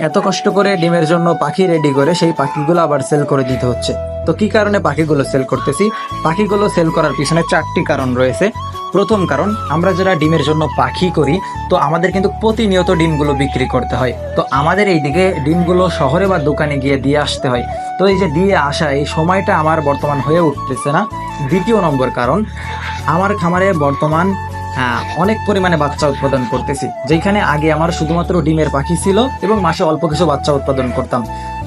এত কষ্ট করে ডিমের জন্য পাখি রেডি করে সেই পাখিগুলো আবার সেল করে দিতে হচ্ছে। তো কি কারণে পাখিগুলো সেল করতেছি? পাখিগুলো সেল করার পিছনে চারটি কারণ রয়েছে। প্রথম কারণ, আমরা যারা ডিমের জন্য পাখি করি, তো আমাদের কিন্তু প্রতিনিয়ত ডিমগুলো বিক্রি করতে হয়। তো আমাদের এইদিকে ডিমগুলো শহরে বা দোকানে গিয়ে দিয়ে আসতে হয়। তো এই যে দিয়ে আসা, এই সময়টা আমার বর্তমান হয়ে উঠতেছে না। দ্বিতীয় নম্বর কারণ, আমার খামারে বর্তমান অনেক পরিমাণে বাচ্চা উৎপাদন করতেছি। যেখানে আগে আমার শুধুমাত্র ডিমের পাখি ছিল এবং মাসে অল্প কিছু বাচ্চা উৎপাদন করতাম।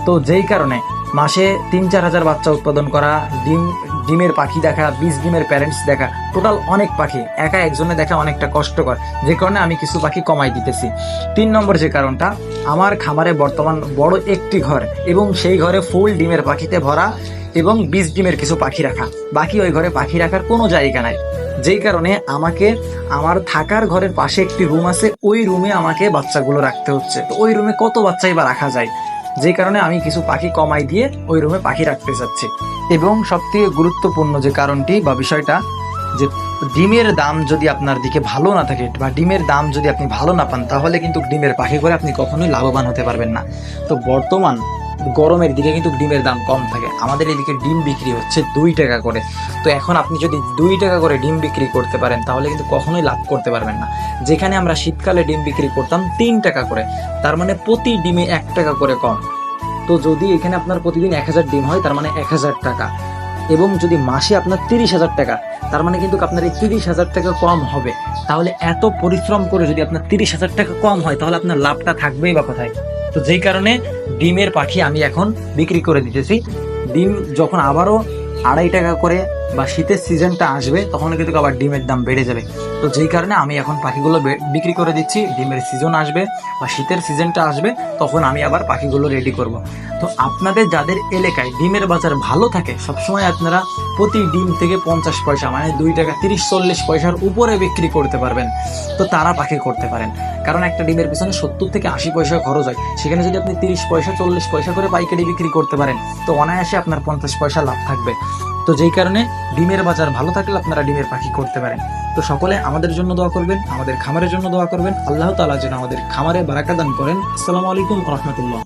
তো যেই কারণে মাসে তিন চার হাজার বাচ্চা উৎপাদন করা ডিম, ডিমের পাখি দেখা বিশ ডিমের প্যারেন্টস দেখা টোটাল অনেক পাখি। একা একজনে দেখা অনেকটা কষ্টকর। যে কারণে আমি কিছু পাখি কমাই দিতেছি। তিন নম্বর যে কারণটা, আমার খামারে বর্তমান বড় একটি ঘর এবং সেই ঘরে ফুল ডিমের পাখিতে ভরা এবং বিশ ডিমের কিছু পাখি রাখা। বাকি ওই ঘরে পাখি রাখার কোনো জায়গা নাই। যেই কারণে আমাকে, আমার থাকার ঘরের পাশে একটি রুম আছে, ওই রুমে আমাকে বাচ্চাগুলো রাখতে হচ্ছে। তো ওই রুমে কত বাচ্চাই বা রাখা যায়? যে কারণে আমি কিছু পাখি কমাই দিয়ে ওই রুমে পাখি রাখতে চাচ্ছি এবং সবথেকে গুরুত্বপূর্ণ যে কারণটি বা বিষয়টা, যে ডিমের দাম যদি আপনার দিকে ভালো না থাকে, বা ডিমের দাম যদি আপনি ভালো না পান, তাহলে কিন্তু ডিমের পাখি করে আপনি কখনোই লাভবান হতে পারবেন না। তো বর্তমান গরমের দিকে কিন্তু ডিমের দাম কম থাকে। আমাদের এদিকে ডিম বিক্রি হচ্ছে দুই টাকা করে। তো এখন আপনি যদি দুই টাকা করে ডিম বিক্রি করতে পারেন, তাহলে কিন্তু কখনোই লাভ করতে পারবেন না। যেখানে আমরা শীতকালে ডিম বিক্রি করতাম তিন টাকা করে, তার মানে প্রতি ডিমে এক টাকা করে কম। তো যদি এখানে আপনার প্রতিদিন এক হাজার ডিম হয়, তার মানে এক হাজার টাকা। এবং যদি মাসে আপনার তিরিশ হাজার টাকা, তার মানে কিন্তু আপনার এই তিরিশ হাজার টাকা কম হবে। তাহলে এত পরিশ্রম করে যদি আপনার তিরিশ হাজার টাকা কম হয়, তাহলে আপনার লাভটা থাকবেই বা কোথায়? তো যেই কারণে ডিমের পাখি আমি এখন বিক্রি করে দিতেছি। ডিম যখন আবারও আড়াই টাকা করে বা শীতের সিজনটা আসবে, তখন কিন্তু আবার ডিমের দাম বেড়ে যাবে। তো যেই কারণে আমি এখন পাখিগুলো বিক্রি করে দিচ্ছি, ডিমের সিজন আসবে বা শীতের সিজনটা আসবে, তখন আমি আবার পাখিগুলো রেডি করব। তো আপনাদের যাদের এলাকায় ডিমের বাজার ভালো থাকে, সবসময় আপনারা প্রতি ডিম থেকে পঞ্চাশ পয়সা মানে দুই টাকা তিরিশ চল্লিশ পয়সার উপরে বিক্রি করতে পারবেন। তো তারা পাখি করতে পারেন। কারণ একটা ডিমের পিছনে সত্তর থেকে আশি পয়সা খরচ হয়। সেখানে যদি আপনি তিরিশ পয়সা, চল্লিশ পয়সা করে পাইকারি বিক্রি করতে পারেন, তো অনায়াসে আপনার পঞ্চাশ পয়সা লাভ থাকবে। তো যেই কারণে ডিমের বাজার ভালো থাকলে আপনারা ডিমের পাখি করতে পারেন। তো সকলে আমাদের জন্য দোয়া করবেন, আমাদের খামারের জন্য দোয়া করবেন। আল্লাহ তালা যেন আমাদের খামারে বারাকা দান করেন। আসসালামু আলাইকুম রহমতুল্লাহ।